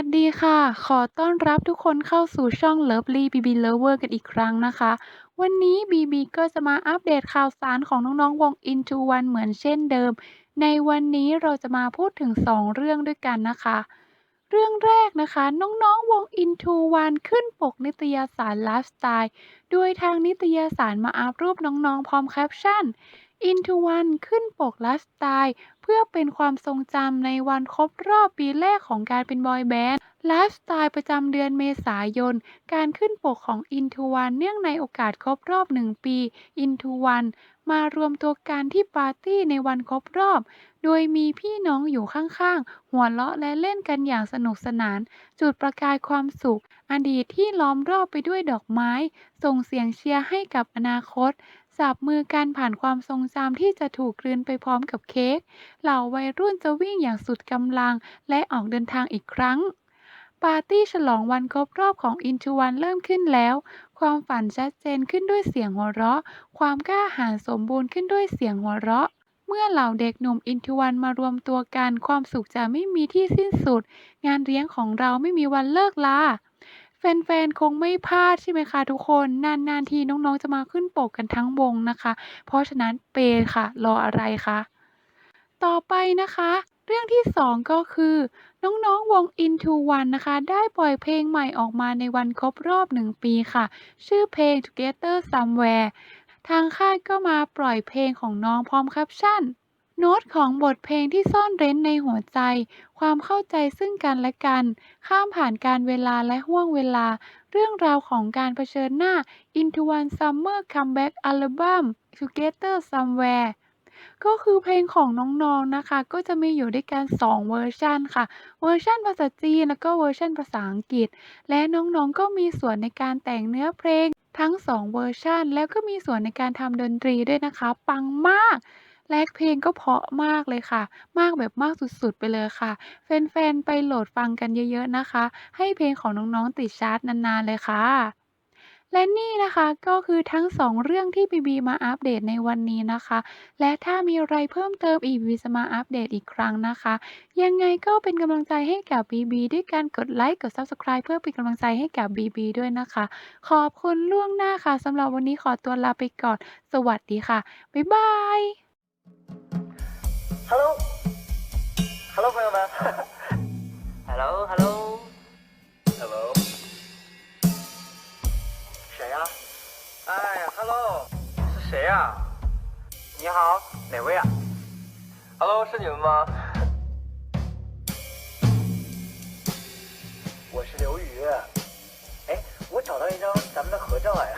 วัสดีค่ะ ขอต้อนรับทุกคนเข้าสู่ช่อง Lovely BB Lover กันอีกครั้งนะคะ วันนี้ BB ก็จะมาอัปเดตข่าวสารของน้องๆวง Into One เหมือนเช่นเดิม ในวันนี้เราจะมาพูดถึง 2 เรื่องด้วยกันนะคะ เรื่องแรกนะคะ น้องๆวง Into One ขึ้นปกนิตยสารไลฟ์สไตล์โดยทางนิตยสารมาอัพรูปน้องๆพร้อมแคปชั่น Into One ขึ้นปกไลฟ์สไตล์ เพื่อเป็นความทรงจำในวันครบรอบปีแรกของการเป็นบอยแบนด์ไลฟ์สไตล์ประจำเดือนเมษายน การขึ้นปกของ Into One เนื่องในโอกาสครบรอบ1ปี Into One มารวมตัวกันที่ปาร์ตี้ในวันครบรอบ โดยมีพี่น้องอยู่ข้างๆ หัวเราะและเล่นกันอย่างสนุกสนาน จุดประกายความสุข อดีตที่ล้อมรอบไปด้วยดอกไม้ ส่งเสียงเชียร์ให้กับอนาคต จับมือกันผ่านความทรงจำที่จะถูกกลืนไปพร้อมกับเค้ก เหล่าวัยรุ่นจะวิ่งอย่างสุดกำลังและออกเดินทางอีกครั้ง ปาร์ตี้ฉลองวันครบรอบของ Into One เริ่มขึ้นแล้ว ความฝันชัดเจนขึ้นด้วยเสียงหัวเราะ ความกล้าหาญสมบูรณ์ขึ้นด้วยเสียงหัวเราะเมื่อเหล่าเด็กหนุ่ม Into One มารวมตัวกัน ความสุขจะไม่มีที่สิ้นสุด งานเลี้ยงของเราไม่มีวันเลิกลา แฟน ๆ คงไม่พลาดใช่ไหมคะทุกคน นาน ๆ ทีน้อง ๆ จะมาขึ้นปกกันทั้งวงนะคะ เพราะฉะนั้นเปย์ค่ะ รออะไรคะ ต่อไปนะคะ เรื่องที่ 2 ก็คือ น้อง ๆ วง Into One นะคะ ได้ปล่อยเพลงใหม่ออกมาในวันครบรอบ 1 ปีค่ะ ชื่อเพลง Together Somewhere ทางค่ายก็มาปล่อยเพลงของน้องพร้อมแคปชั่น โน้ตของบทเพลงที่ซ่อนเร้นในหัวใจ ความเข้าใจซึ่งกันและกัน ข้ามผ่านการเวลาและห่วงเวลา เรื่องราวของการเผชิญหน้า Into One Summer Comeback Album Together Somewhere ก็คือเพลงของน้องๆนะคะ ก็จะมีอยู่ด้วยกัน 2 เวอร์ชันค่ะ เวอร์ชันภาษาจีนแล้วก็เวอร์ชันภาษาอังกฤษ และน้องๆก็มีส่วนในการแต่งเนื้อเพลงทั้ง 2 เวอร์ชันแล้วก็มีส่วนในการทำดนตรีด้วยนะคะ ปังมาก และเพลงก็เพราะมากเลยค่ะ มากแบบมากสุดๆ ไปเลยค่ะ แฟน ๆ ไปโหลดฟังกันเยอะ ๆ นะคะ ให้เพลงของน้อง ๆ ติดชาร์ตนาน ๆ เลยค่ะ และนี่นะคะก็คือทั้ง 2 เรื่องที่ BB มาอัปเดตในวันนี้นะคะ และถ้ามีอะไรเพิ่มเติมอีก BB จะมาอัปเดตอีกครั้งนะคะ ยังไงก็เป็นกำลังใจให้กับ BB ด้วยการกดไลค์ กด Subscribe เพื่อเป็นกำลังใจให้กับ BB ด้วยนะคะ ขอบคุณล่วงหน้าค่ะสำหรับวันนี้ขอตัวลาไปก่อน สวัสดีค่ะ บ๊ายบาย Hello，Hello，朋友们，Hello，Hello，Hello，谁呀、哎，Hello，是谁呀、你好，哪位啊？Hello，是你们吗？我是刘宇。哎，我找到一张咱们的合照哎。